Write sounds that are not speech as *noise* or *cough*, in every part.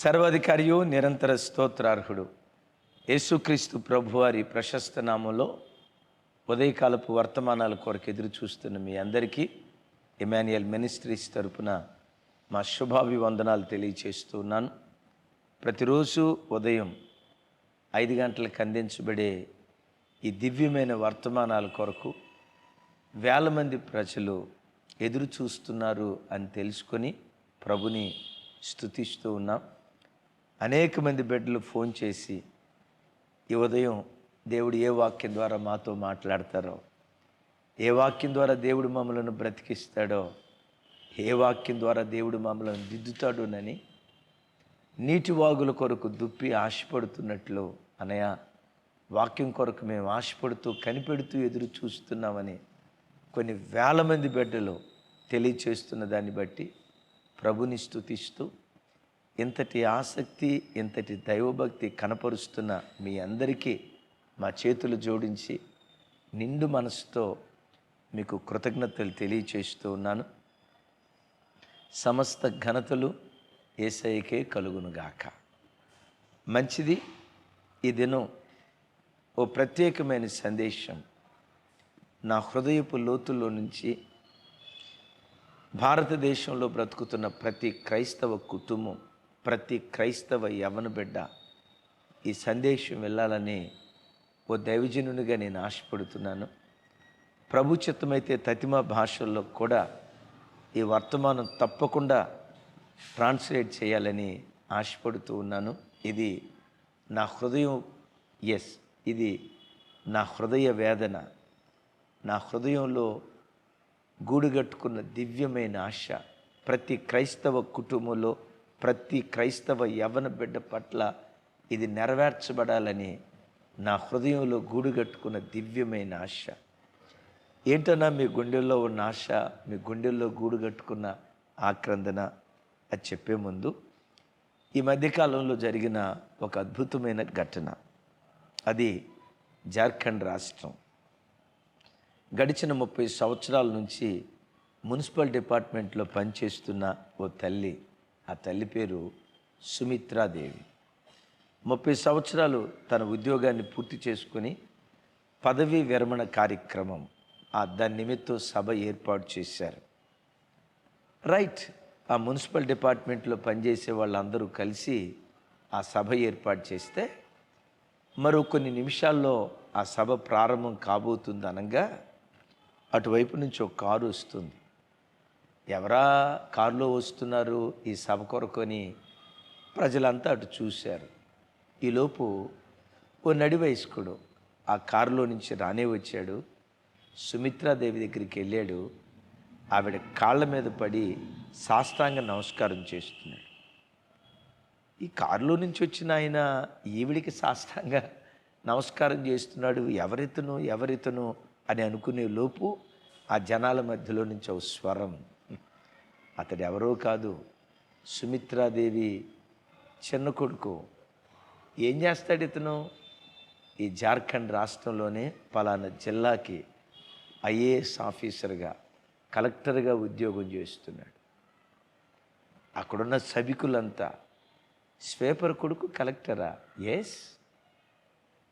సర్వాధికారియు నిరంతర స్తోత్రార్హుడు. యేసుక్రీస్తు ప్రభువారి ప్రశస్త నామంలో ఉదయకాలపు వర్తమానాల కొరకు ఎదురు చూస్తున్న మీ అందరికీ ఇమాన్యుయల్ మినిస్ట్రీస్ తరపున మా శుభాభివందనాలు తెలియచేస్తున్నాను ప్రతిరోజు ఉదయం ఐదు గంటలకు అందించబడే ఈ దివ్యమైన వర్తమానాల కొరకు వేల మంది ప్రజలు ఎదురు చూస్తున్నారు అని తెలుసుకొని ప్రభుని స్తుతిస్తూ ఉన్నాం. అనేక మంది బిడ్డలు ఫోన్ చేసి ఈ ఉదయం దేవుడు ఏ వాక్యం ద్వారా మాతో మాట్లాడతారో ఏ వాక్యం ద్వారా దేవుడు మమ్మలను బ్రతికిస్తాడో ఏ వాక్యం ద్వారా దేవుడు మమ్మలను దిద్దుతాడునని నీటి వాగుల కొరకు దుప్పి ఆశపడుతున్నట్లు అనయ వాక్యం కొరకు మేము ఆశపడుతూ కనిపెడుతూ ఎదురు చూస్తున్నామని కొన్ని వేల మంది బిడ్డలు తెలియచేస్తున్న దాన్ని బట్టి ప్రభుని స్థుతిస్తూ ఇంతటి ఆసక్తి ఇంతటి దైవభక్తి కనపరుస్తున్న మీ అందరికీ మా చేతులు జోడించి నిండు మనసుతో మీకు కృతజ్ఞతలు తెలియచేస్తూ ఉన్నాను. సమస్త ఘనతలు ఏసైకే కలుగునుగాక. మంచిది. ఈ దినం ఓ ప్రత్యేకమైన సందేశం. నా హృదయపు లోతుల్లో నుంచి భారతదేశంలో బ్రతుకుతున్న ప్రతి క్రైస్తవ కుటుంబం ప్రతి క్రైస్తవ యవన బిడ్డ ఈ సందేశం వెళ్ళాలని ఓ దైవజనునిగా నేను ఆశపడుతున్నాను. ప్రభు చిత్తమైతే తతిమ భాషల్లో కూడా ఈ వర్తమానం తప్పకుండా ట్రాన్స్లేట్ చేయాలని ఆశపడుతూ ఉన్నాను. ఇది నా హృదయం ఎస్ ఇది నా హృదయ వేదన. నా హృదయంలో గూడుగట్టుకున్న దివ్యమైన ఆశ. ప్రతి క్రైస్తవ కుటుంబంలో ప్రతి క్రైస్తవ యవన బిడ్డ పట్ల ఇది నెరవేర్చబడాలని నా హృదయంలో గూడుగట్టుకున్న దివ్యమైన ఆశ. ఏంటన్నా మీ గుండెల్లో ఉన్న ఆశ మీ గుండెల్లో గూడుగట్టుకున్న ఆక్రందన అది చెప్పే ముందు ఈ మధ్యకాలంలో జరిగిన ఒక అద్భుతమైన ఘటన. అది జార్ఖండ్ రాష్ట్రం. గడిచిన ముప్పై సంవత్సరాల నుంచి మున్సిపల్ డిపార్ట్మెంట్లో పనిచేస్తున్న ఓ తల్లి ఆ తల్లి పేరు సుమిత్రాదేవి. ముప్పై సంవత్సరాలు తన ఉద్యోగాన్ని పూర్తి చేసుకుని పదవీ విరమణ కార్యక్రమం ఆ దాని నిమిత్తం సభ ఏర్పాటు చేశారు. రైట్ ఆ మున్సిపల్ డిపార్ట్మెంట్లో పనిచేసే వాళ్ళందరూ కలిసి ఆ సభ ఏర్పాటు చేస్తే మరో కొన్ని నిమిషాల్లో ఆ సభ ప్రారంభం కాబోతుంది అనగా అటువైపు నుంచి ఒక కారు వస్తుంది. ఎవరా కారులో వస్తున్నారు ఈ సభ కొరకొని ప్రజలంతా అటు చూశారు. ఈలోపు ఓ నడి వయస్కుడు ఆ కారులో నుంచి రానే వచ్చాడు. సుమిత్రాదేవి దగ్గరికి వెళ్ళాడు. ఆవిడ కాళ్ళ మీద పడి సాష్టాంగ నమస్కారం చేస్తున్నాడు. ఈ కారులో నుంచి వచ్చిన ఆయన ఈవిడికి సాష్టాంగ నమస్కారం చేస్తున్నాడు. ఎవరితను ఎవరితను అని అనుకునే లోపు ఆ జనాల మధ్యలో నుంచి ఒక స్వరం అతడు ఎవరో కాదు. సుమిత్రాదేవి చిన్న కొడుకు. ఏం చేస్తాడు ఇతను? ఈ జార్ఖండ్ రాష్ట్రంలోనే పలానా జిల్లాకి ఐఏఎస్ ఆఫీసర్గా కలెక్టర్గా ఉద్యోగం చేస్తున్నాడు. అక్కడున్న సభికులంతా స్వేపర్ కొడుకు కలెక్టరా? ఎస్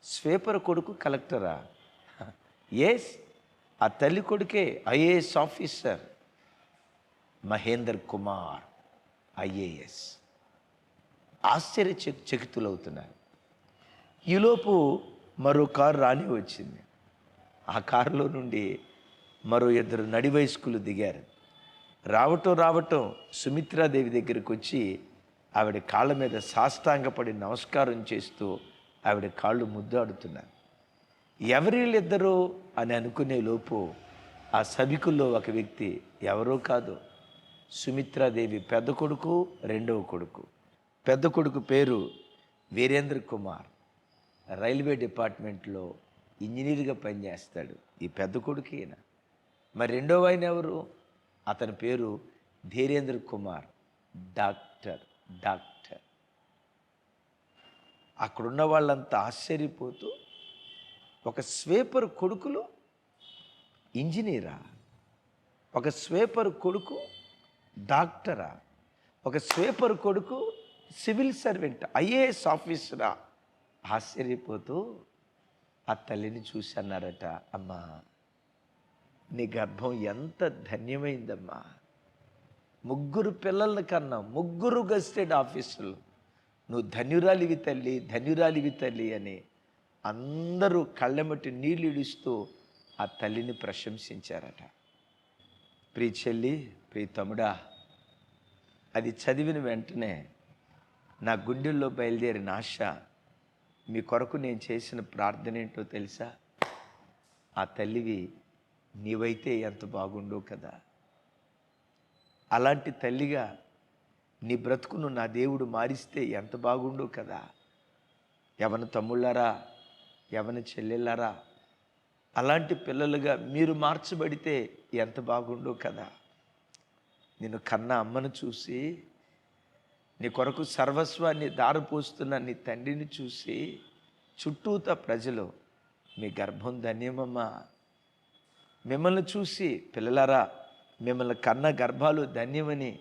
స్వేపర్ కొడుకు కలెక్టరా? ఎస్ ఆ తల్లి కొడుకే IAS officer. Mahender Kumar IAS. ఆశ్చర్య చకితులవుతున్నారు. ఈలోపు మరో కారు రాని వచ్చింది. ఆ కారులో నుండి మరో ఇద్దరు నడి వయస్కులు దిగారు. రావటం రావటం సుమిత్రాదేవి దగ్గరికి వచ్చి ఆవిడ కాళ్ళ మీద సాష్టాంగపడి నమస్కారం చేస్తూ ఆవిడ కాళ్ళు ముద్దాడుతున్నారు. ఎవరిళ్ళిద్దరూ అని అనుకునే లోపు ఆ సభికుల్లో ఒక వ్యక్తి ఎవరో కాదు సుమిత్రాదేవి పెద్ద కొడుకు రెండవ కొడుకు. పెద్ద కొడుకు పేరు వీరేంద్ర కుమార్. రైల్వే డిపార్ట్మెంట్లో ఇంజనీర్గా పనిచేస్తాడు ఈ పెద్ద కొడుకు ఈయన. మరి రెండవ ఆయన ఎవరు? అతని పేరు ధీరేంద్ర కుమార్ డాక్టర్ డాక్టర్. అక్కడున్న వాళ్ళంతా ఆశ్చర్యపోతూ ఒక స్వేపర్ కొడుకులు ఇంజనీరా? ఒక స్వేపర్ కొడుకు డాక్టరా ఒక స్వేపర్ కొడుకు సివిల్ సర్వెంట్ ఐఏఎస్ ఆఫీసరా? ఆశ్చర్యపోతూ ఆ తల్లిని చూసి అన్నారట అమ్మా. నీ గర్భం ఎంత ధన్యమైందమ్మా. ముగ్గురు పిల్లల కన్నా ముగ్గురు గస్టెడ్ ఆఫీసులు నువ్వు ధన్యురాలివి తల్లి ధన్యురాలివి తల్లి అని అందరూ కళ్ళెమటి నీళ్ళు ఇడుస్తూ ఆ తల్లిని ప్రశంసించారట. ప్రీ చెల్లి ప్రీ తమ్ముడా అది చదివిన వెంటనే నా గుండెల్లో బయలుదేరిన ఆశ మీ కొరకు నేను చేసిన ప్రార్థన ఏంటో తెలుసా? ఆ తల్లివి నీవైతే ఎంత బాగుండో కదా. అలాంటి తల్లిగా నీ బ్రతుకును నా దేవుడు మారిస్తే ఎంత బాగుండో కదా. ఎవన తమ్ముళ్ళారా ఎవరి చెల్లెళ్ళారా అలాంటి పిల్లలుగా మీరు మార్చబడితే ఎంత బాగుండో కదా. నేను కన్న అమ్మను చూసి నీ కొరకు సర్వస్వాన్ని దారిపోస్తున్న నీ తండ్రిని చూసి చుట్టూత ప్రజలు మీ గర్భం ధన్యమమ్మా. మిమ్మల్ని చూసి పిల్లలారా మిమ్మల్ని కన్న గర్భాలు ధన్యమని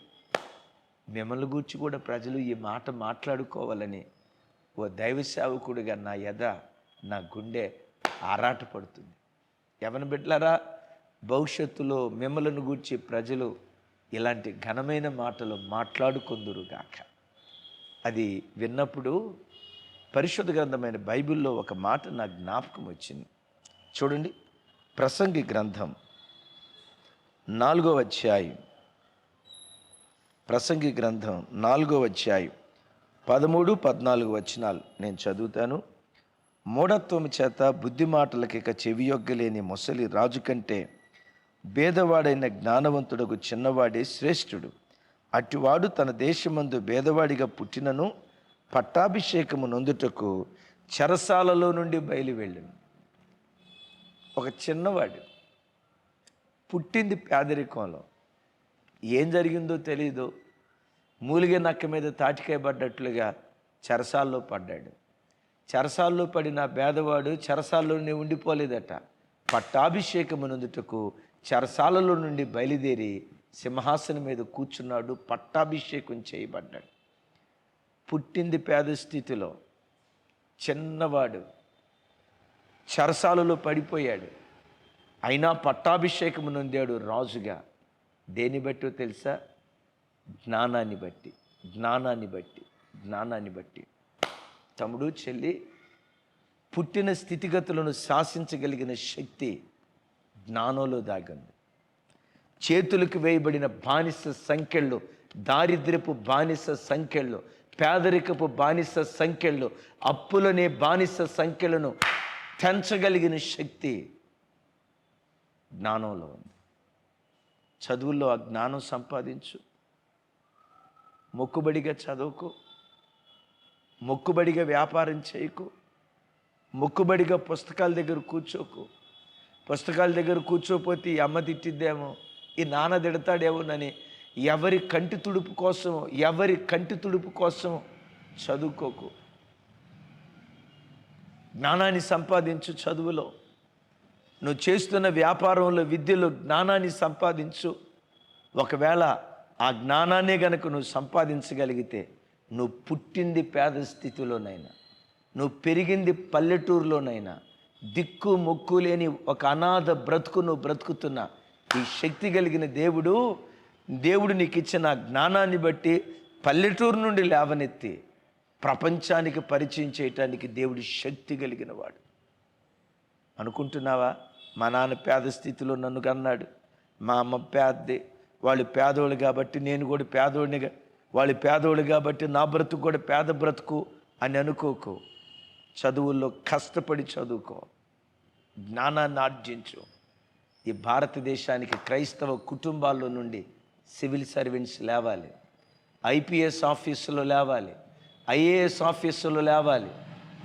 మిమ్మల్ని గూర్చి కూడా ప్రజలు ఈ మాట మాట్లాడుకోవాలని ఓ దైవ సేవకుడిగా నా ఎద నా గుండె ఆరాటపడుతుంది. ఎవరిని బిడ్డలారా భవిష్యత్తులో మిమ్మలను గూర్చి ప్రజలు ఇలాంటి ఘనమైన మాటలు మాట్లాడుకుందురుగాక. అది విన్నప్పుడు పరిశుద్ధ గ్రంథమైన బైబిల్లో ఒక మాట నా జ్ఞాపకం వచ్చింది. చూడండి ప్రసంగి గ్రంథం నాలుగో అధ్యాయం. ప్రసంగి గ్రంథం నాలుగో అధ్యాయం పదమూడు పద్నాలుగు వచనాలు నేను చదువుతాను. మూఢత్వం చేత బుద్ధి మాటలకి ఇక చెవియొగ్గలేని ముసలి రాజు కంటే భేదవాడైన జ్ఞానవంతుడకు చిన్నవాడే శ్రేష్ఠుడు. అటివాడు తన దేశమందు భేదవాడిగా పుట్టినను పట్టాభిషేకము నొందుటకు చెరసాలలో నుండి బయలువెళ్ళను. ఒక చిన్నవాడు పుట్టింది పేదరికంలో. ఏం జరిగిందో తెలీదు. మూలిగ నక్క మీద తాటికాయ పడ్డట్లుగా చెరసాల్లో పడ్డాడు. చెరసాల్లో పడిన పేదవాడు చెరసాల్లోనే ఉండిపోలేదట. పట్టాభిషేకమునందుటకు చెరసాలలో నుండి బయలుదేరి సింహాసనం మీద కూర్చున్నాడు పట్టాభిషేకం చేయబడ్డాడు. పుట్టింది పేద స్థితిలో. చిన్నవాడు చెరసాలలో పడిపోయాడు. అయినా పట్టాభిషేకము నొందాడు రాజుగా. దేని బట్టో తెలుసా? జ్ఞానాన్ని బట్టి జ్ఞానాన్ని బట్టి జ్ఞానాన్ని బట్టి. తమ్ముడు చెల్లి పుట్టిన స్థితిగతులను శాసించగలిగిన శక్తి జ్ఞానంలో దాగింది. చేతులకు వేయబడిన బానిస సంఖ్యలు దారిద్ర్యపు బానిస సంఖ్యలు పేదరికపు బానిస సంఖ్యలు అప్పులనే బానిస సంఖ్యలను తెంచగలిగిన శక్తి జ్ఞానంలో ఉంది. చదువుల్లో ఆ జ్ఞానం సంపాదించు. మొక్కుబడిగా చదువుకో. మొక్కుబడిగా వ్యాపారం చేయకు. మొక్కుబడిగా పుస్తకాల దగ్గర కూర్చోకు. పుస్తకాల దగ్గర కూర్చోపోతే ఈ అమ్మ తిట్టిద్దేమో ఈ నాన్న తిడతాడేమోనని ఎవరి కంటి తుడుపు కోసం ఎవరి కంటి తుడుపు కోసం చదువుకోకు. జ్ఞానాన్ని సంపాదించు చదువులో. నువ్వు చేస్తున్న వ్యాపారంలో విద్యలో జ్ఞానాన్ని సంపాదించు. ఒకవేళ ఆ జ్ఞానాన్నే గనుక నువ్వు సంపాదించగలిగితే నువ్వు పుట్టింది పేద స్థితిలోనైనా నువ్వు పెరిగింది పల్లెటూరులోనైనా దిక్కు మొక్కు లేని ఒక అనాథ బ్రతుకు నువ్వు బ్రతుకుతున్న ఈ శక్తి కలిగిన దేవుడు దేవుడు నీకు ఇచ్చిన జ్ఞానాన్ని బట్టి పల్లెటూరు నుండి లేవనెత్తి ప్రపంచానికి పరిచయం చేయటానికి దేవుడి శక్తి కలిగిన వాడు అనుకుంటున్నావా? మా నాన్న పేద స్థితిలో నన్ను కన్నాడు. మా అమ్మ పేదే వాళ్ళు పేదోళ్ళు కాబట్టి నేను కూడా పేదోడినిగా వాళ్ళు పేదోళ్ళు కాబట్టి నా బ్రతుకు కూడా పేద బ్రతుకు అని అనుకోకు. చదువుల్లో కష్టపడి చదువుకో. జ్ఞానాన్ని ఆర్జించు. ఈ భారతదేశానికి క్రైస్తవ కుటుంబాల్లో నుండి సివిల్ సర్వెంట్స్ లేవాలి. ఐపీఎస్ ఆఫీసులో లేవాలి. ఐఏఎస్ ఆఫీసులు లేవాలి.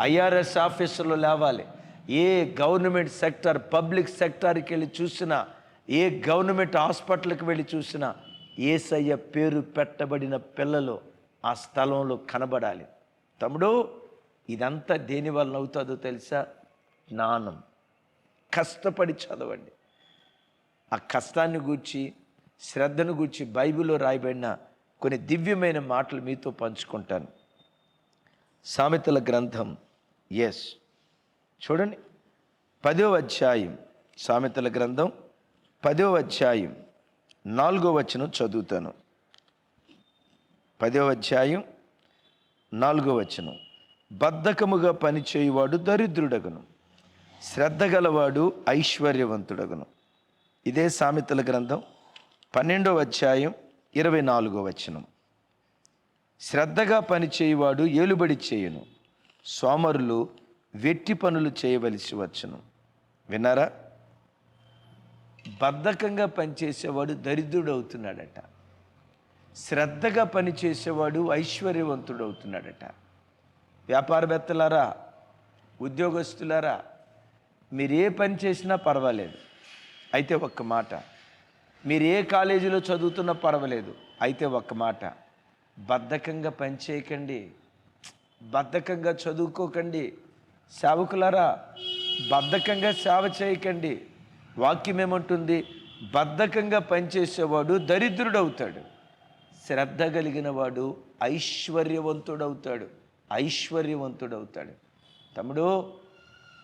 ఐఆర్ఎస్ ఆఫీసులు లేవాలి. ఏ గవర్నమెంట్ సెక్టర్ పబ్లిక్ సెక్టార్కి వెళ్ళి చూసినా ఏ గవర్నమెంట్ హాస్పిటల్కి వెళ్ళి చూసినా ఏసయ్య పేరు పెట్టబడిన పిల్లలు ఆ స్థలంలో కనబడాలి. తమ్ముడు ఇదంతా దేని వలన అవుతుందో తెలుసా? జ్ఞానం. కష్టపడి చదవండి. ఆ కష్టాన్ని గూర్చి శ్రద్ధను గూర్చి బైబిల్లో రాయబడిన కొన్ని దివ్యమైన మాటలు మీతో పంచుకుంటాను. సామెతల గ్రంథం ఎస్. చూడండి. పదో అధ్యాయం. సామెతల గ్రంథం పదో అధ్యాయం. నాలుగో వచనం చదువుతాను. పదో అధ్యాయం నాలుగో వచనం. బద్ధకముగా పనిచేయువాడు దరిద్రుడగను. శ్రద్ధ గలవాడు ఐశ్వర్యవంతుడగను. ఇదే సామెతల గ్రంథం పన్నెండో అధ్యాయం ఇరవై నాలుగో వచనం. శ్రద్ధగా పనిచేయువాడు ఏలుబడి చేయను. సోమరులు వెట్టి పనులు చేయవలసి వచ్చును. విన్నారా? బద్ధకంగా పనిచేసేవాడు దరిద్రుడు అవుతున్నాడట శ్రద్ధగా పనిచేసేవాడు ఐశ్వర్యవంతుడు అవుతున్నాడట వ్యాపారవేత్తలారా ఉద్యోగస్తులారా మీరు ఏ పని చేసినా పర్వాలేదు. అయితే ఒక్క మాట మీరు ఏ కాలేజీలో చదువుతున్నా పర్వాలేదు. అయితే ఒక్క మాట బద్ధకంగా పనిచేయకండి బద్ధకంగా చదువుకోకండి. సేవకులారా బద్ధకంగా సేవ చేయకండి. వాక్యం ఏమంటుంది? బద్ధకంగా పనిచేసేవాడు దరిద్రుడవుతాడు. శ్రద్ధ కలిగిన వాడు ఐశ్వర్యవంతుడవుతాడు. ఐశ్వర్యవంతుడవుతాడు. తమ్ముడు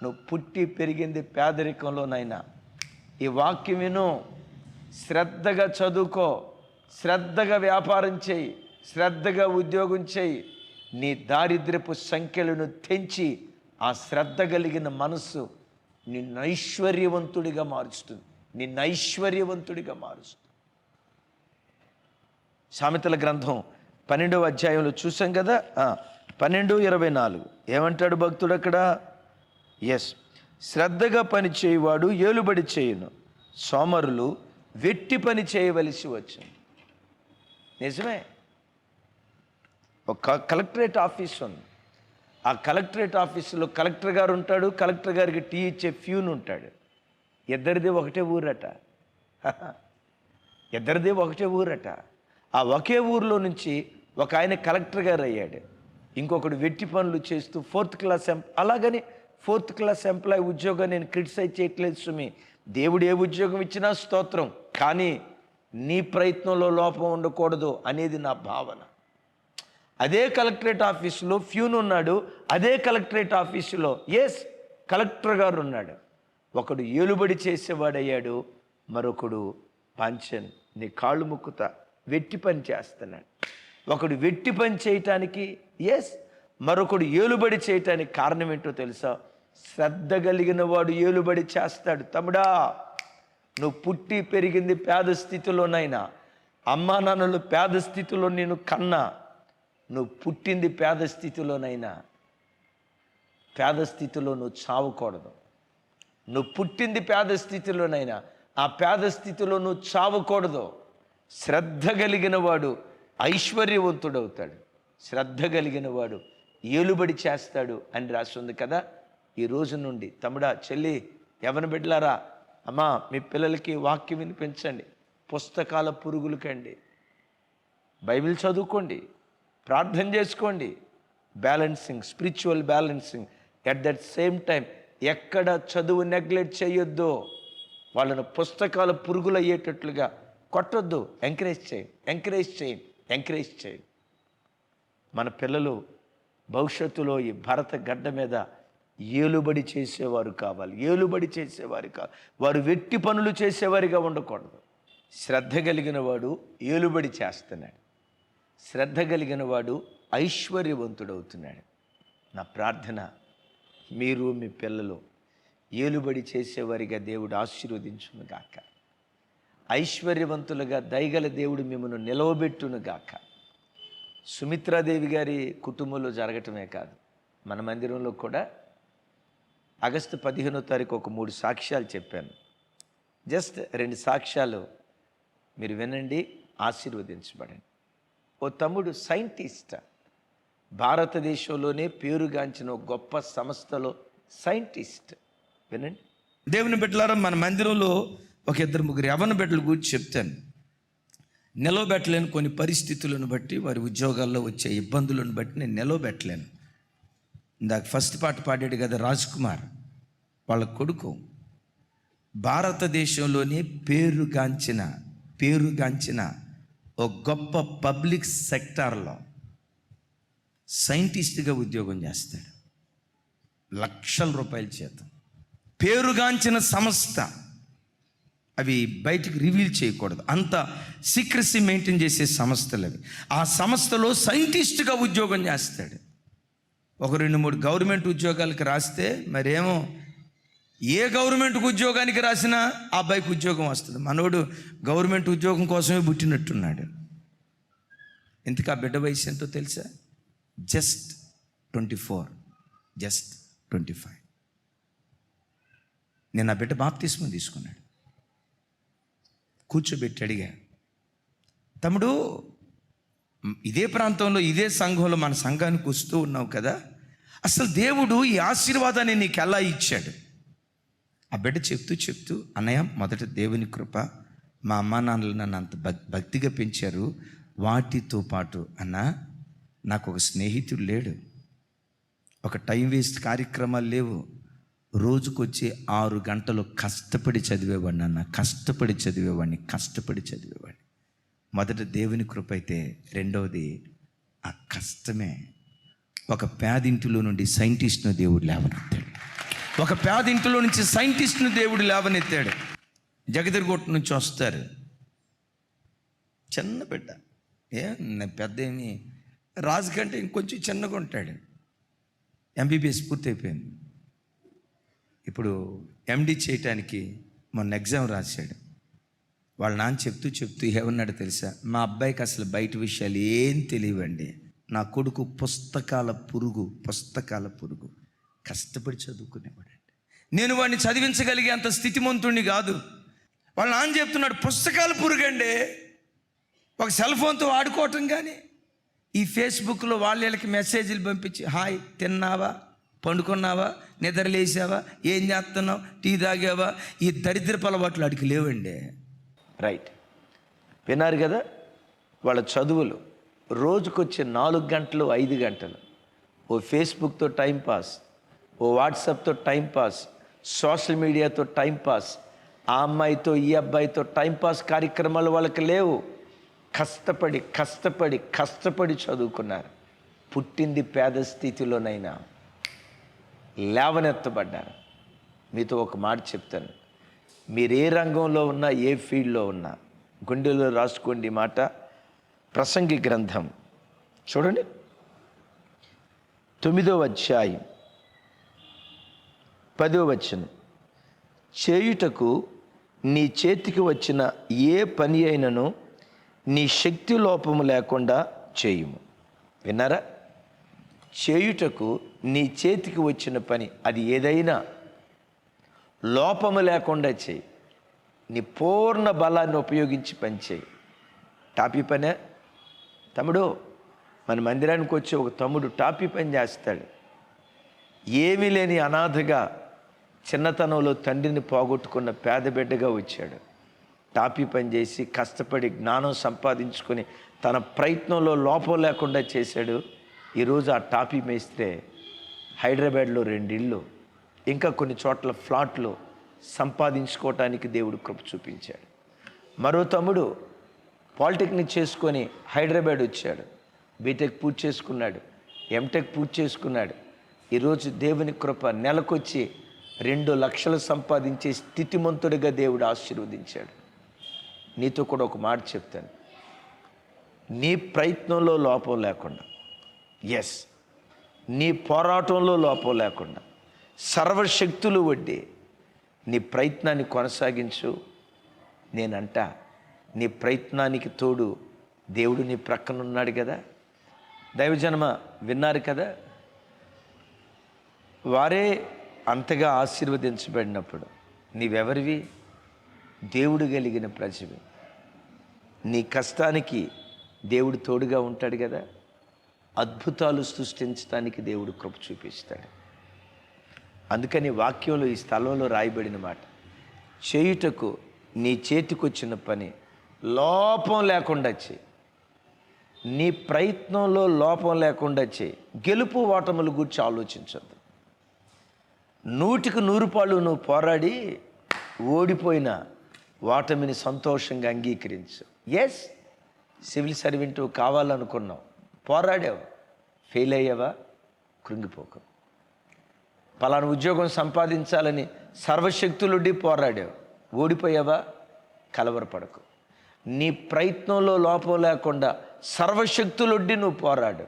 నువ్వు పుట్టి పెరిగింది పేదరికంలోనైనా ఈ వాక్యం విను. శ్రద్ధగా చదువుకో. శ్రద్ధగా వ్యాపారం చేయి. శ్రద్ధగా ఉద్యోగం చేయి. నీ దారిద్ర్యపు సంఖ్యలను తెంచి ఆ శ్రద్ధ కలిగిన మనస్సు నిన్ను ఐశ్వర్యవంతుడిగా మారుస్తుంది. నిన్ను ఐశ్వర్యవంతుడిగా మారుస్తుంది. సామెతల గ్రంథం పన్నెండవ అధ్యాయంలో చూసాం కదా? పన్నెండు ఇరవై నాలుగు. ఏమంటాడు భక్తుడు అక్కడ? ఎస్ శ్రద్ధగా పని చేయువాడు ఏలుబడి చేయను. సోమరులు వెట్టి పని చేయవలసి వచ్చింది. నిజమే? ఒక కలెక్టరేట్ ఆఫీస్ ఉంది. ఆ కలెక్టరేట్ ఆఫీసులో కలెక్టర్ గారు ఉంటాడు కలెక్టర్ గారికి టీ ఇచ్చే ఫ్యూన్ ఉంటాడు. ఇద్దరిది ఒకటే ఊరట. *laughs* ఇద్దరిది ఒకటే ఊరట. ఆ ఒకే ఊర్లో నుంచి ఒక ఆయన కలెక్టర్ గారు అయ్యాడు. ఇంకొకడు వెట్టి పనులు చేస్తూ ఫోర్త్ క్లాస్ ఎంప్ అలాగని ఫోర్త్ క్లాస్ ఎంప్లాయ్ ఉద్యోగం నేను క్రిటిసైజ్ చేయట్లేదు సుమి. దేవుడు ఏ ఉద్యోగం ఇచ్చినా స్తోత్రం కానీ నీ ప్రయత్నంలో లోపం ఉండకూడదు అనేది నా భావన. అదే కలెక్టరేట్ ఆఫీసులో ఫ్యూన్ ఉన్నాడు అదే కలెక్టరేట్ ఆఫీసులో ఎస్ కలెక్టర్ గారు ఉన్నాడు. ఒకడు ఏలుబడి చేసేవాడయ్యాడు మరొకడు పంచన్ నీ కాళ్ళు ముక్కుతా వెట్టి పని చేస్తున్నాడు. ఒకడు వెట్టి పని చేయటానికి ఎస్ మరొకడు ఏలుబడి చేయటానికి కారణం ఏంటో తెలుసా? శ్రద్ధ కలిగిన వాడు ఏలుబడి చేస్తాడు. తమ్ముడా నువ్వు పుట్టి పెరిగింది పేద స్థితిలోనైనా అమ్మా నాన్నలు పేద స్థితిలో నేను కన్నా నువ్వు పుట్టింది పేద స్థితిలోనైనా పేద స్థితిలో నువ్వు చావకూడదు. నువ్వు పుట్టింది పేద స్థితిలోనైనా ఆ పేద స్థితిలో నువ్వు చావకూడదు. శ్రద్ధ కలిగిన వాడు ఐశ్వర్యవంతుడవుతాడు. శ్రద్ధ కలిగిన వాడు ఏలుబడి చేస్తాడు అని రాస్తుంది కదా. ఈ రోజు నుండి తమ్ముడా చెల్లి ఎవరిని బిడ్డలారా? అమ్మా మీ పిల్లలకి వాక్యం వినిపించండి. పుస్తకాల పురుగులకండి బైబిల్ చదువుకోండి. ప్రార్థన చేసుకోండి. Balancing spiritual balancing at that same time ఎక్కడ చదువు నెగ్లెక్ట్ చేయొద్దు వాళ్ళను పుస్తకాలు పురుగులు అయ్యేటట్లుగా కొట్టొద్దు. ఎంకరేజ్ చేయండి. ఎంకరేజ్ చేయండి. ఎంకరేజ్ చేయండి. మన పిల్లలు భవిష్యత్తులో ఈ భరత గడ్డ మీద ఏలుబడి చేసేవారు కావాలి. ఏలుబడి చేసేవారు కావాలి. వారు వెట్టి పనులు చేసేవారిగా ఉండకూడదు. శ్రద్ధ కలిగిన వాడు ఏలుబడి చేస్తున్నాడు. శ్రద్ధ కలిగిన వాడు ఐశ్వర్యవంతుడవుతున్నాడు. నా ప్రార్థన మీరు మీ పిల్లలు ఏలుబడి చేసేవారిగా దేవుడు ఆశీర్వదించును గాక. ఐశ్వర్యవంతులుగా దయగల దేవుడు మిమ్మల్ని నిలవబెట్టును గాక. సుమిత్రాదేవి గారి కుటుంబంలో జరగటమే కాదు మన మందిరంలో కూడా ఆగస్టు పదిహేనో తారీఖు ఒక మూడు సాక్ష్యాలు చెప్పాను. జస్ట్ రెండు సాక్ష్యాలు మీరు వినండి ఆశీర్వదించబడండి. ఓ తమ్ముడు సైంటిస్ట్. భారతదేశంలోనే పేరుగాంచిన గొప్ప సంస్థలో సైంటిస్ట్. వినండి. దేవుని బిడ్డలారా మన మందిరంలో ఒక ఇద్దరు ముగ్గురు యవన బిడ్డల గురించి చెప్తాను. నిలవబెట్టలేని కొన్ని పరిస్థితులను బట్టి వారి ఉద్యోగాల్లో వచ్చే ఇబ్బందులను బట్టి నేను నిలవబెట్టలేను. ఇందాక ఫస్ట్ పాట పాడాడు కదా రాజ్ కుమార్ వాళ్ళ కొడుకు. భారతదేశంలోనే పేరుగాంచిన పేరుగాంచిన ఒక గొప్ప పబ్లిక్ సెక్టార్లో సైంటిస్ట్గా ఉద్యోగం చేస్తాడు. లక్షల రూపాయల చేత పేరుగాంచిన సంస్థ అవి బయటికి రివీల్ చేయకూడదు. అంత సీక్రసీ మెయింటైన్ చేసే సంస్థలు అవి. ఆ సంస్థలో సైంటిస్ట్గా ఉద్యోగం చేస్తాడు. ఒక రెండు మూడు గవర్నమెంట్ ఉద్యోగాలకి రాస్తే మరేమో ఏ గవర్నమెంట్ ఉద్యోగానికి రాసినా ఆ అబ్బాయికి ఉద్యోగం వస్తుంది. మనోడు గవర్నమెంట్ ఉద్యోగం కోసమే పుట్టినట్టున్నాడు. ఇంతకు ఆ బిడ్డ వయసు ఎంతో తెలుసా? Just twenty four just twenty five. నేను ఆ బిడ్డ బాప్తిస్మం తీసుకున్నాడు. కూర్చోబెట్టి అడిగా తమ్ముడు ఇదే ప్రాంతంలో ఇదే సంఘంలో మన సంఘానికి వస్తూ ఉన్నావు కదా? అసలు దేవుడు ఈ ఆశీర్వాదాన్ని నీకు ఎలా ఇచ్చాడు? ఆ బిడ్డ చెప్తూ చెప్తూ అన్నయ్య మొదట దేవుని కృప మా అమ్మా నాన్నలు నన్ను అంత భక్ భక్తిగా పెంచారు. వాటితో పాటు అన్న నాకు ఒక స్నేహితుడు లేడు. ఒక టైం వేస్ట్ కార్యక్రమాలు లేవు. రోజుకొచ్చి ఆరు గంటలు కష్టపడి చదివేవాడిని అన్న కష్టపడి చదివేవాడిని కష్టపడి చదివేవాడిని. మొదట దేవుని కృప అయితే రెండవది ఆ కష్టమే. ఒక పేదింటిలో నుండి సైంటిస్ట్ను దేవుడు లేవనెత్తాడు. ఒక పేద ఇంట్లో నుంచి సైంటిస్ట్ని దేవుడు లేవనెత్తాడు. జగదిరిగొట్టు నుంచి వస్తారు. చిన్న బిడ్డ. ఏ పెద్ద ఏమి? రాజు కంటే ఇంకొంచెం చిన్నగా ఉంటాడు. ఎంబీబీఎస్ పూర్తయిపోయింది. ఇప్పుడు ఎండీ చేయటానికి మొన్న ఎగ్జామ్ రాశాడు. వాళ్ళ నాన్న చెప్తూ చెప్తూ ఏమన్నాడు తెలుసా? మా అబ్బాయికి అసలు బయట విషయాలు ఏం తెలియవండి. నా కొడుకు పుస్తకాల పురుగు పుస్తకాల పురుగు. కష్టపడి చదువుకునేవాడండి. నేను వాడిని చదివించగలిగే అంత స్థితిమంతుణ్ణి కాదు. వాళ్ళ నాన్న చెప్తున్నాడు పుస్తకాలు పురుగండి. ఒక సెల్ ఫోన్తో ఆడుకోవటం కానీ ఈ ఫేస్బుక్లో వాళ్ళకి మెసేజ్లు పంపించి హాయ్ తిన్నావా? పండుకున్నావా? నిద్ర లేచావా? ఏం చేస్తున్నావు? టీ తాగావా? ఈ దరిద్రపు అలవాట్లు అడిగి లేవండి. రైట్. విన్నారు కదా వాళ్ళ చదువులు రోజుకొచ్చే నాలుగు గంటలు ఐదు గంటలు. ఓ ఫేస్బుక్తో టైం పాస్. ఓ వాట్సాప్తో టైంపాస్ సోషల్ మీడియాతో టైంపాస్ ఆ అమ్మాయితో ఈ అబ్బాయితో టైంపాస్ కార్యక్రమాలు వాళ్ళకి లేవు. కష్టపడి కష్టపడి కష్టపడి చదువుకున్నారు. పుట్టింది పేద స్థితిలోనైనా లేవనెత్తబడ్డారు. మీతో ఒక మాట చెప్తాను. మీరు ఏ రంగంలో ఉన్నా ఏ ఫీల్డ్లో ఉన్నా గుండెలో రాసుకోండి మాట. ప్రసంగి గ్రంథం. చూడండి. తొమ్మిదో అధ్యాయం. పదో వచనం. చేయుటకు నీ చేతికి వచ్చిన ఏ పని అయినను నీ శక్తి లోపము లేకుండా చేయుము. విన్నారా? చేయుటకు నీ చేతికి వచ్చిన పని అది ఏదైనా లోపము లేకుండా చేయి. నీ పూర్ణ బలాన్ని ఉపయోగించి పని చేయి. టాపీ పనే? తమ్ముడు మన మందిరానికి వచ్చి ఒక తమ్ముడు టాపీ పని చేస్తాడు. ఏమీ లేని అనాథగా చిన్నతనంలో తండ్రిని పోగొట్టుకున్న పేద బిడ్డగా వచ్చాడు. టాపీ పనిచేసి కష్టపడి జ్ఞానం సంపాదించుకొని తన ప్రయత్నంలో లోపం లేకుండా చేశాడు. ఈరోజు ఆ టాపీ మేస్తే హైదరాబాద్లో రెండిళ్ళు ఇంకా కొన్ని చోట్ల ఫ్లాట్లు సంపాదించుకోవటానికి దేవుడు కృప చూపించాడు. మరో తమ్ముడు పాలిటెక్నిక్ చేసుకొని హైదరాబాద్ వచ్చాడు. బీటెక్ పూర్తి చేసుకున్నాడు ఎంటెక్ పూర్తి చేసుకున్నాడు. ఈరోజు దేవుని కృప నెలకొచ్చి రెండు లక్షలు సంపాదించే స్థితిమంతుడిగా దేవుడు ఆశీర్వదించాడు. నీతో కూడా ఒక మాట చెప్తాను. నీ ప్రయత్నంలో లోపం లేకుండా ఎస్ నీ పోరాటంలో లోపం లేకుండా సర్వశక్తులు వడ్డీ నీ ప్రయత్నాన్ని కొనసాగించు. నేనంట నీ ప్రయత్నానికి తోడు దేవుడు నీ ప్రక్కన ఉన్నాడు కదా. దైవజన్మ విన్నారు కదా? వారే అంతగా ఆశీర్వదించబడినప్పుడు నీవెవరివి? దేవుడు కలిగిన ప్రజవి. నీ కష్టానికి దేవుడు తోడుగా ఉంటాడు కదా? అద్భుతాలు సృష్టించడానికి దేవుడు కృప చూపిస్తాడు. అందుకని వాక్యంలో ఈ స్థలంలో రాయబడిన మాట చేయుటకు నీ చేతికొచ్చిన పని లోపం లేకుండా చేయి. నీ ప్రయత్నంలో లోపం లేకుండా చేయి. గెలుపు ఓటముల గురించి ఆలోచించద్దు. నూటికి నూరు పాళ్ళు నువ్వు పోరాడి ఓడిపోయిన వాటమిని సంతోషంగా అంగీకరించు. ఎస్ సివిల్ సర్వెంట్ కావాలనుకున్నావు. పోరాడావు. ఫెయిల్ అయ్యావా? కృంగిపోకు. పలానా ఉద్యోగం సంపాదించాలని సర్వశక్తులుడ్డి పోరాడావు. ఓడిపోయావా? కలవరపడకు. నీ ప్రయత్నంలో లోపం లేకుండా సర్వశక్తులొడ్డి నువ్వు పోరాడు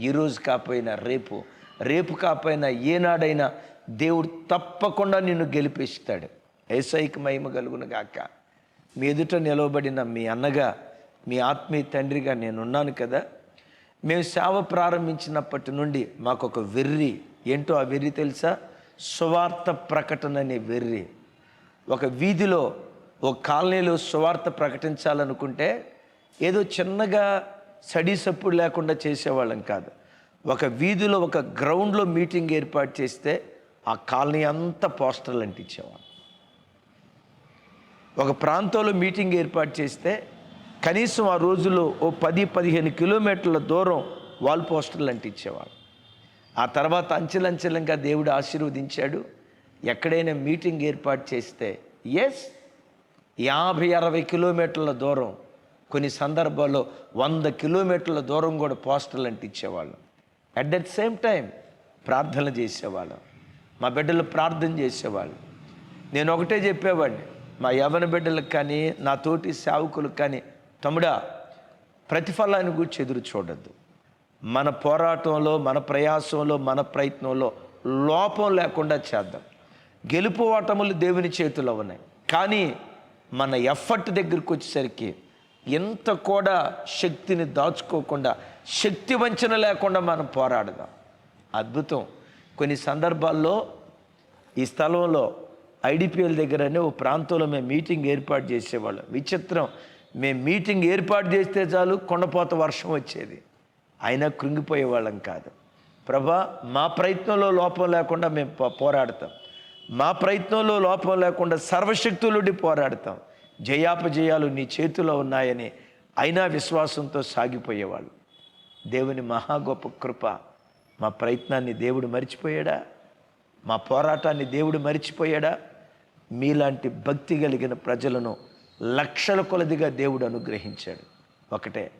ఈరోజు కాపోయినా రేపు రేపు కాపోయినా ఏనాడైనా దేవుడు తప్పకుండా నిన్ను గెలిపిస్తాడు. ఏసైకి మహిమ కలుగును గాక. మీ ఎదుట నిలవబడిన మీ అన్నగా మీ ఆత్మీయ తండ్రిగా నేనున్నాను కదా. మేము సేవ ప్రారంభించినప్పటి నుండి మాకు ఒక వెర్రి. ఏంటో ఆ వెర్రి తెలుసా? సువార్త ప్రకటన అనే వెర్రి. ఒక వీధిలో ఒక కాలనీలో సువార్త ప్రకటించాలనుకుంటే ఏదో చిన్నగా సడీ సప్పుడు లేకుండా చేసేవాళ్ళం కాదు. ఒక వీధిలో ఒక గ్రౌండ్లో మీటింగ్ ఏర్పాటు చేస్తే ఆ కాలనీ అంతా పోస్టర్లు అంటించేవాళ్ళం ఒక ప్రాంతంలో మీటింగ్ ఏర్పాటు చేస్తే కనీసం ఆ రోజుల్లో ఓ పది పదిహేను కిలోమీటర్ల దూరం వాల్ పోస్టర్లు అంటించేవాళ్ళు ఆ తర్వాత అంచెలంచెలంగా దేవుడు ఆశీర్వదించాడు. ఎక్కడైనా మీటింగ్ ఏర్పాటు చేస్తే ఎస్ యాభై అరవై కిలోమీటర్ల దూరం కొన్ని సందర్భాల్లో వంద కిలోమీటర్ల దూరం కూడా పోస్టర్లు అంటించేవాళ్ళం. అట్ దట్ సేమ్ టైం ప్రార్థనలు చేసేవాళ్ళం. మా బిడ్డలు ప్రార్థన చేసేవాళ్ళు. నేను ఒకటే చెప్పేవాడిని మా యవన బిడ్డలకు కానీ నా తోటి సేవకులకు కానీ తమ్ముడా ప్రతిఫలాన్ని గురించి ఎదురు చూడద్దు. మన పోరాటంలో మన ప్రయాసంలో మన ప్రయత్నంలో లోపం లేకుండా చేద్దాం. గెలుపు ఓటములు దేవుని చేతిలో ఉన్నాయి. కానీ మన ఎఫర్ట్ దగ్గరికి వచ్చేసరికి ఎంత కూడా శక్తిని దాచుకోకుండా శక్తి వంచన లేకుండా మనం పోరాడదాం. అద్భుతం. కొన్ని సందర్భాల్లో ఈ స్థలంలో ఐడిపిఎల్ దగ్గరనే ఓ ప్రాంతంలో మేము మీటింగ్ ఏర్పాటు చేసేవాళ్ళం. విచిత్రం. మేము మీటింగ్ ఏర్పాటు చేస్తే చాలు కొండపోత వర్షం వచ్చేది. అయినా కృంగిపోయేవాళ్ళం కాదు. ప్రభా మా ప్రయత్నంలో లోపం లేకుండా మేము పోరాడతాం. మా ప్రయత్నంలో లోపం లేకుండా సర్వశక్తులుడి పోరాడతాం. జయాపజయాలు నీ చేతిలో ఉన్నాయని అయినా విశ్వాసంతో సాగిపోయేవాళ్ళు. దేవుని మహా గొప్ప కృప మా ప్రయత్నాన్ని దేవుడు మర్చిపోయాడా? మా పోరాటాన్ని దేవుడు మర్చిపోయాడా? మీలాంటి భక్తి కలిగిన ప్రజలను లక్షల కొలదిగా దేవుడు అనుగ్రహించాడు. ఒకటే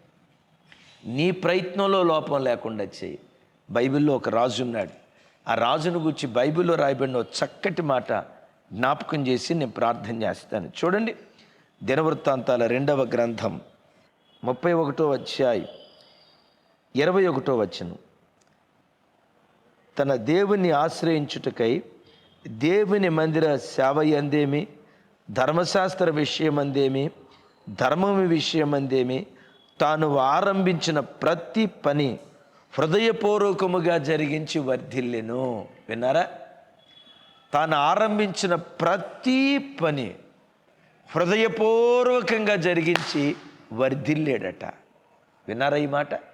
నీ ప్రయత్నంలో లోపం లేకుండా చేయి. బైబిల్లో ఒక రాజు ఉన్నాడు. ఆ రాజును గురించి బైబిల్లో రాయబడిన చక్కటి మాట జ్ఞాపకం చేసి నేను ప్రార్థన చేస్తాను. చూడండి దినవృత్తాంతాల రెండవ గ్రంథం ముప్పై ఒకటో అధ్యాయం ఇరవై ఒకటో వచ్చను తన దేవుని ఆశ్రయించుటకై దేవుని మందిర సేవ అందేమి ధర్మశాస్త్ర విషయమందేమి ధర్మము విషయమందేమి తాను ఆరంభించిన ప్రతి పని హృదయపూర్వకముగా జరిగించి వర్ధిల్లెను. విన్నారా? తాను ఆరంభించిన ప్రతి పని హృదయపూర్వకంగా జరిగించి వర్ధిల్లేడట. విన్నారా ఈ మాట?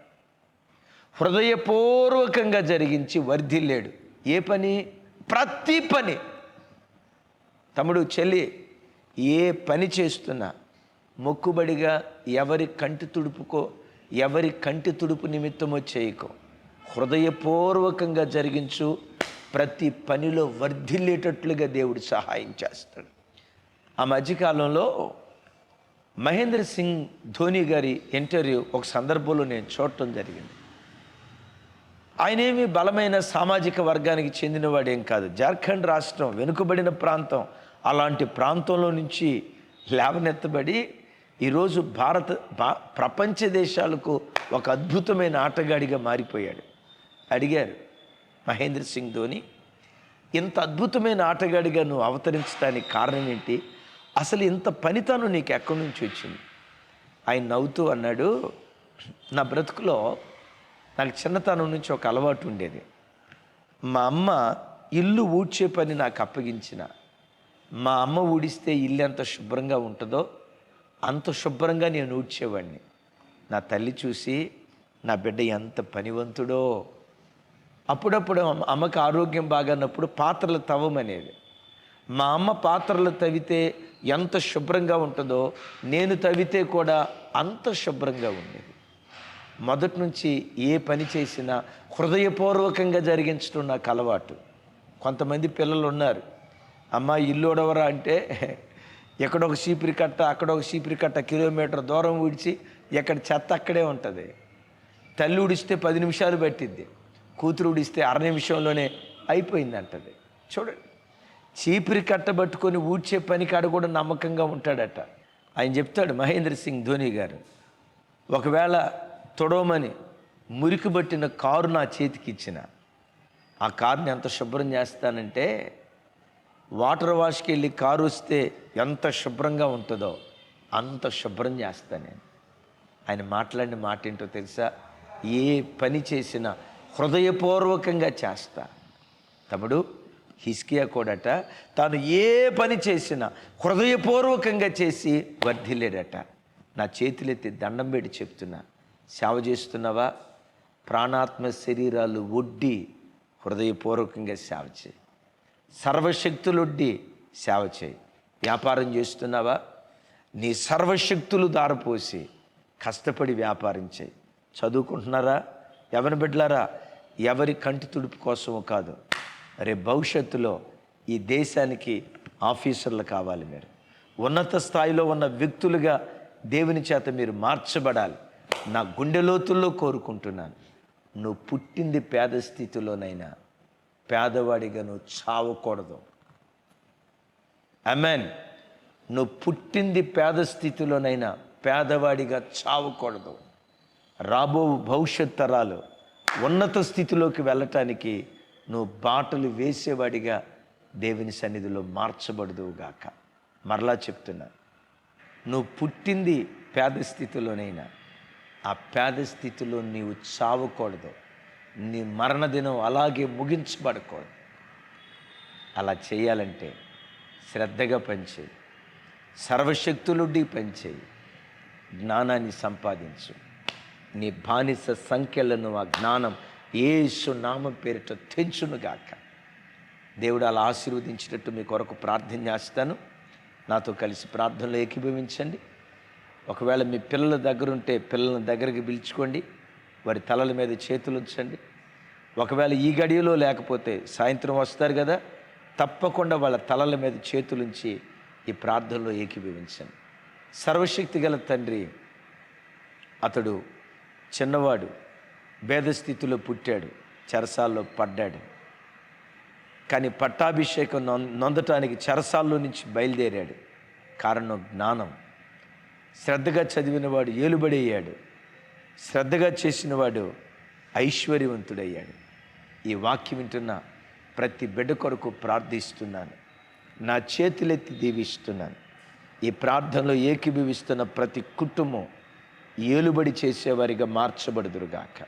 హృదయపూర్వకంగా జరిగించి వర్ధిల్లాడు. ఏ పని? ప్రతి పని. తమ్ముడు చెల్లి ఏ పని చేస్తున్నా మొక్కుబడిగా ఎవరి కంటి తుడుపుకో ఎవరి కంటి తుడుపు నిమిత్తమో చేయకో. హృదయపూర్వకంగా జరిగించు ప్రతి పనిలో వర్ధిల్లేటట్లుగా దేవుడు సహాయం చేస్తాడు. ఆ మధ్యకాలంలో మహేంద్ర సింగ్ ధోని గారి ఇంటర్వ్యూ ఒక సందర్భంలో నేను చూడటం జరిగింది. ఆయనేమి బలమైన సామాజిక వర్గానికి చెందినవాడేం కాదు. జార్ఖండ్ రాష్ట్రం వెనుకబడిన ప్రాంతం. అలాంటి ప్రాంతంలో నుంచి లేవనెత్తబడి ఈరోజు భారత భా ప్రపంచ దేశాలకు ఒక అద్భుతమైన ఆటగాడిగా మారిపోయాడు. అడిగారు మహేంద్ర సింగ్ ధోని ఇంత అద్భుతమైన ఆటగాడిగా నువ్వు అవతరించడానికి కారణం ఏంటి? అసలు ఇంత పనితనం నీకు ఎక్కడి నుంచి వచ్చింది? ఆయన నవ్వుతూ అన్నాడు నా బ్రతుకులో నాకు చిన్నతనం నుంచి ఒక అలవాటు ఉండేది. మా అమ్మ ఇల్లు ఊడ్చే పని నాకు అప్పగించిన. మా అమ్మ ఊడిస్తే ఇల్లు ఎంత శుభ్రంగా ఉంటుందో అంత శుభ్రంగా నేను ఊడ్చేవాడిని. నా తల్లి చూసి నా బిడ్డ ఎంత పనివంతుడో. అప్పుడప్పుడు అమ్మకు అమ్మకి ఆరోగ్యం బాగానప్పుడు పాత్రలు తవ్వమనేది. మా అమ్మ పాత్రలు తవ్వితే ఎంత శుభ్రంగా ఉంటుందో నేను తవ్వితే కూడా అంత శుభ్రంగా ఉండేది. మొదటి నుంచి ఏ పని చేసినా హృదయపూర్వకంగా జరిగించడం నాకు అలవాటు. కొంతమంది పిల్లలు ఉన్నారు. అమ్మ ఇల్లు ఉడవరా అంటే ఎక్కడొక చీపిరి కట్ట అక్కడ ఒక చీపిరి కట్ట కిలోమీటర్ దూరం విడిచి ఎక్కడ చెత్త అక్కడే ఉంటుంది. తల్లి ఉడిస్తే పది నిమిషాలు పట్టిద్ది. కూతురు ఉడిస్తే అర నిమిషంలోనే అయిపోయింది అంటది చూడండి. చీపిరి కట్టబట్టుకొని ఊడ్చే పని కాడ కూడా నమ్మకంగా ఉంటాడట. ఆయన చెప్తాడు మహేంద్ర సింగ్ ధోని గారు ఒకవేళ తొడవమని మురికి పట్టిన కారు నా చేతికి ఇచ్చిన ఆ కారుని ఎంత శుభ్రం చేస్తానంటే వాటర్ వాష్కి వెళ్ళి కారు వస్తే ఎంత శుభ్రంగా ఉంటుందో అంత శుభ్రం చేస్తా నేను. ఆయన మాట్లాడిన మాట ఏంటో తెలుసా? ఏ పని చేసినా హృదయపూర్వకంగా చేస్తా. తమ్ముడు హిస్కియా కూడట తాను ఏ పని చేసినా హృదయపూర్వకంగా చేసి వర్ధిల్లేడట. నా చేతులెత్తి దండం పెట్టి చెప్తున్నా సేవ చేస్తున్నావా? ప్రాణాత్మ శరీరాలు ఒడ్డి హృదయపూర్వకంగా సేవ చేయి. సర్వశక్తులొడ్డి సేవ చేయి. వ్యాపారం చేస్తున్నావా? నీ సర్వశక్తులు దారపోసి కష్టపడి వ్యాపారం చేయి. చదువుకుంటున్నారా? ఎవరి బిడ్డలారా? ఎవరి కంటి తుడుపు కోసమో కాదు. రేపు భవిష్యత్తులో ఈ దేశానికి ఆఫీసర్లు కావాలి మీరు. ఉన్నత స్థాయిలో ఉన్న వ్యక్తులుగా దేవుని చేత మీరు మార్చబడాలి. నా గుండె లోతుల్లో కోరుకుంటున్నాను. నువ్వు పుట్టింది పేద స్థితిలోనైనా పేదవాడిగా నువ్వు చావకూడదు. అమెన్ నువ్వు పుట్టింది పేద స్థితిలోనైనా పేదవాడిగా చావకూడదు. రాబో భవిష్యత్ తరాలు ఉన్నత స్థితిలోకి వెళ్ళటానికి నువ్వు బాటలు వేసేవాడిగా దేవుని సన్నిధిలో మార్చబడదువుగాక మరలా చెప్తున్నా నువ్వు పుట్టింది పేద స్థితిలోనైనా ఆ పేద స్థితిలో నీవు చావకూడదు. నీ మరణదినం అలాగే ముగించబడకూడదు. అలా చేయాలంటే శ్రద్ధగా పనిచేయి. సర్వశక్తులుడ్డి పనిచేయి. జ్ఞానాన్ని సంపాదించు. నీ బానిస సంఖ్యలను ఆ జ్ఞానం ఏసు నామం పేరిట తెంచునుగాక. దేవుడు అలా ఆశీర్వదించినట్టు మీ కొరకు ప్రార్థన చేస్తాను. నాతో కలిసి ప్రార్థనలో ఏకీభవించండి. ఒకవేళ మీ పిల్లల దగ్గర ఉంటే పిల్లల దగ్గరికి పిలుచుకోండి. వారి తలల మీద చేతులు ఉంచండి. ఒకవేళ ఈ గడియలో లేకపోతే సాయంత్రం వస్తారు కదా తప్పకుండా వాళ్ళ తలల మీద చేతులుంచి ఈ ప్రార్థనలో ఏకీభవించండి. సర్వశక్తి గల తండ్రి అతడు చిన్నవాడు భేదస్థితిలో పుట్టాడు చెరసాల్లో పడ్డాడు. కానీ పట్టాభిషేకం నొందటానికి చెరసాల్లో నుంచి బయలుదేరాడు. కారణం జ్ఞానం. శ్రద్ధగా చదివినవాడు ఏలుబడి అయ్యాడు శ్రద్ధగా చేసినవాడు ఐశ్వర్యవంతుడయ్యాడు. ఈ వాక్యం వింటున్న ప్రతి బిడ్డ కొరకు ప్రార్థిస్తున్నాను. నా చేతులెత్తి దీవిస్తున్నాను. ఈ ప్రార్థనలో ఏకీభవిస్తున్న ప్రతి కుటుంబం ఏలుబడి చేసేవారిగా మార్చబడుదురుగాక.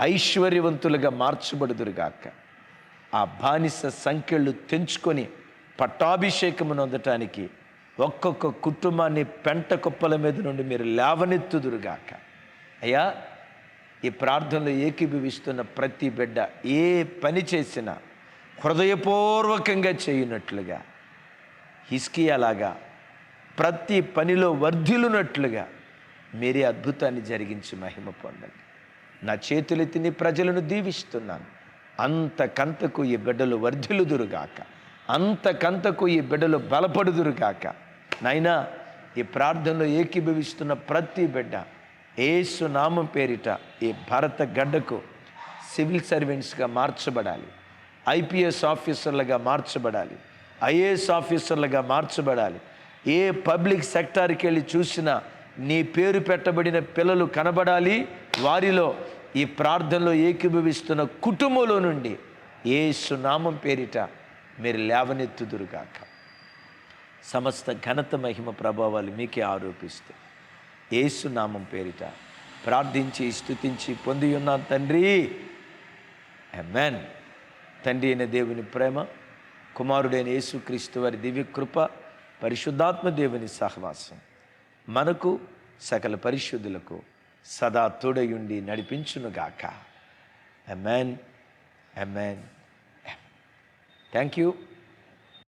ఐశ్వర్యవంతులుగా మార్చబడుదురుగాక. ఆ బానిస సంఖ్యలు తెంచుకొని పట్టాభిషేకము నొందటానికి ఒక్కొక్క కుటుంబాన్ని పెంట కుప్పల మీద నుండి మీరు లేవనెత్తుదురుగాక. అయ్యా ఈ ప్రార్థనలో ఏకీభవిస్తున్న ప్రతి బిడ్డ ఏ పని చేసినా హృదయపూర్వకంగా చేయనట్లుగా హిస్కియాలాగా ప్రతి పనిలో వర్ధిల్లునట్లుగా మీరే అద్భుతాన్ని జరిగించి మహిమ పొందండి. నా చేతులెత్తి నీ ప్రజలను దీవిస్తున్నాను. అంతకంతకు ఈ బిడ్డలు వర్ధిల్లుదురుగాక. అంతకంతకు ఈ బిడ్డలు బలపడుదురుగాక. నైనా ఈ ప్రార్థనలో ఏకీభవిస్తున్న ప్రతి బిడ్డ ఏసు నామం పేరిట ఈ భారత గడ్డకు సివిల్ సర్వెంట్స్గా మార్చబడాలి. ఐపీఎస్ ఆఫీసర్లుగా మార్చబడాలి. ఐఏఎస్ ఆఫీసర్లుగా మార్చబడాలి. ఏ పబ్లిక్ సెక్టార్కి వెళ్ళి చూసినా నీ పేరు పెట్టబడిన పిల్లలు కనబడాలి. వారిలో ఈ ప్రార్థనలో ఏకీభవిస్తున్న కుటుంబంలో నుండి ఏ సునామం పేరిట మీరు లేవనెత్తుదురుగాక. సమస్త ఘనత మహిమ ప్రభావాలు మీకే ఆరోపిస్తూ ఏసునామం పేరిట ప్రార్థించి స్థుతించి పొంది ఉన్నాను తండ్రి. మెన్ తండ్రి అయిన దేవుని ప్రేమ కుమారుడైన యేసుక్రీస్తు వారి దివ్య కృప పరిశుద్ధాత్మ దేవుని సహవాసం మనకు సకల పరిశుద్ధులకు సదా తోడయుండి నడిపించునుగాక. MN MN thank you